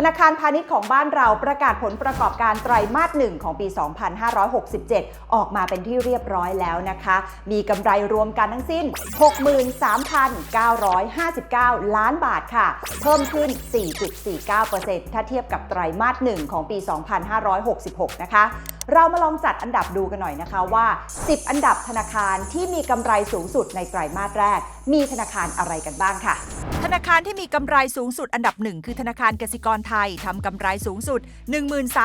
ธนาคารพาณิชย์ของบ้านเราประกาศผลประกอบการไตรมาสหนึ่งของปี 2567 ออกมาเป็นที่เรียบร้อยแล้วนะคะ มีกำไรรวมกันทั้งสิ้น 63,959 ล้านบาทค่ะ เพิ่มขึ้น 4.49%ถ้าเทียบกับไตรมาสหนึ่งของปี 2566 นะคะเรามาลองจัดอันดับดูกันหน่อยนะคะว่า 10 อันดับธนาคารที่มีกำไรสูงสุดในไตรมาสแรก มีธนาคารอะไรกันบ้างค่ะ ธนาคารที่มีกำไรสูงสุดอันดับหนึ่งคือธนาคารกสิกรไทยทำกำไรสูงสุด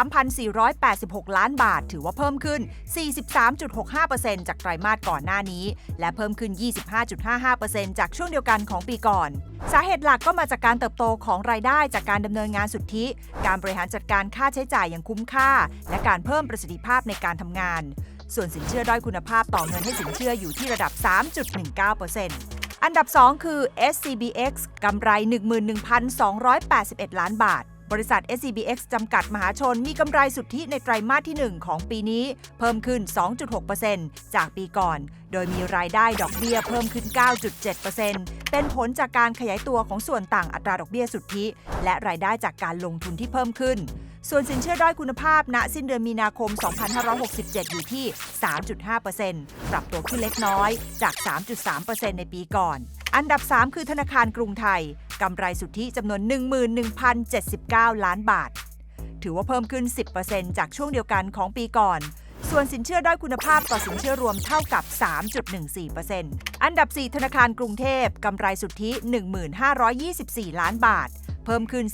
13,486 ล้านบาท ถือว่าเพิ่มขึ้น 43.65%จากไตรมาสก่อนหน้านี้ และเพิ่มขึ้น 25.55%จากช่วงเดียวกันของปีก่อน สาเหตุหลักก็มาจากการเติบโตของรายได้จากการดำเนินงานสุทธิ การบริหารจัดการค่าใช้จ่ายอย่างคุ้มค่า และการเพิ่มประสิทธิภาพในการทำงาน ส่วนสินเชื่อด้อยคุณภาพต่อเงินให้สินเชื่ออยู่ที่ระดับ 3.19% อันดับ 2 คือ SCBX กำไร 11,281 ล้านบาท บริษัท SCBX จำกัดมหาชนมีกำไรสุทธิในไตรมาสที่ 1 ของปีนี้ เพิ่มขึ้น 2.6%จากปีก่อน โดยมีรายได้ดอกเบี้ยเพิ่มขึ้น 9.7%เป็นผลจากการขยายตัวของส่วนต่างอัตราดอกเบี้ยสุทธิ และรายได้จากการลงทุนที่เพิ่มขึ้น ส่วนสินเชื่อด้อยคุณภาพ ณ สิ้นเดือนมีนาคม 2567 อยู่ที่ 3.5%ปรับตัวขึ้นเล็กน้อยจาก 3.3%ในปีก่อน อันดับ 3 คือธนาคารกรุงไทย กำไรสุทธิจำนวน 11,079 ล้านบาท ถือว่าเพิ่มขึ้น 10%จากช่วงเดียวกันของปีก่อนส่วนสินเชื่อด้อยคุณภาพต่อสินเชื่อรวมเท่ากับ 3.14%อันดับ 4 ธนาคารกรุงเทพ กำไรสุทธิ 1524 ล้านบาท เพิ่มขึ้น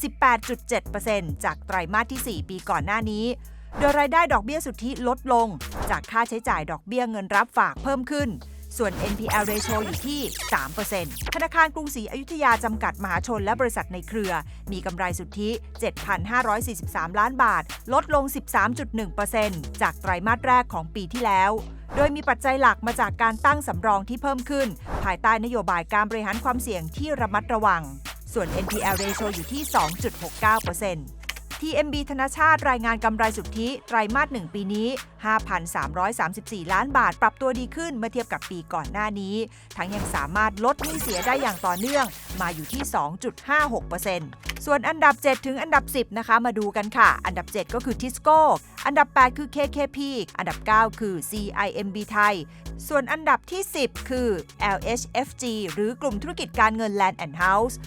18.7%จากไตรมาสที่ 4 ปีก่อนหน้านี้ โดยรายได้ดอกเบี้ยสุทธิลดลง จากค่าใช้จ่ายดอกเบี้ยเงินรับฝากเพิ่มขึ้น ส่วน NPL ratio อยู่ที่ 3%ธนาคารกรุงศรีอยุธยาจำกัดมหาชนและบริษัทในเครือ มีกำไรสุทธิ 7,543 ล้านบาท ลดลง 13.1%จากไตรมาสแรกของปีที่แล้วโดยมีปัจจัยหลักมาจากการตั้งสำรองที่เพิ่มขึ้น ภายใต้นโยบายการบริหารความเสี่ยงที่ระมัดระวัง ส่วน NPL ratio อยู่ที่ 2.69% TMB ธนาชาติรายงานกำไรสุทธิ ไตรมาสหนึ่งปีนี้ 5,334 ล้านบาท ปรับตัวดีขึ้นเมื่อเทียบกับปีก่อนหน้านี้ ทั้งยังสามารถลดหนี้เสียได้อย่างต่อเนื่องมาอยู่ที่ 2.56%ส่วนอันดับ 7 ถึงอันดับ 10 นะคะ มาดูกันค่ะ อันดับ 7 ก็คือทิสโก้ อันดับ 8 คือ KKP อันดับ 9 คือ CIMB ไทย ส่วนอันดับที่ 10 คือ LHFG หรือกลุ่มธุรกิจการเงิน Land and House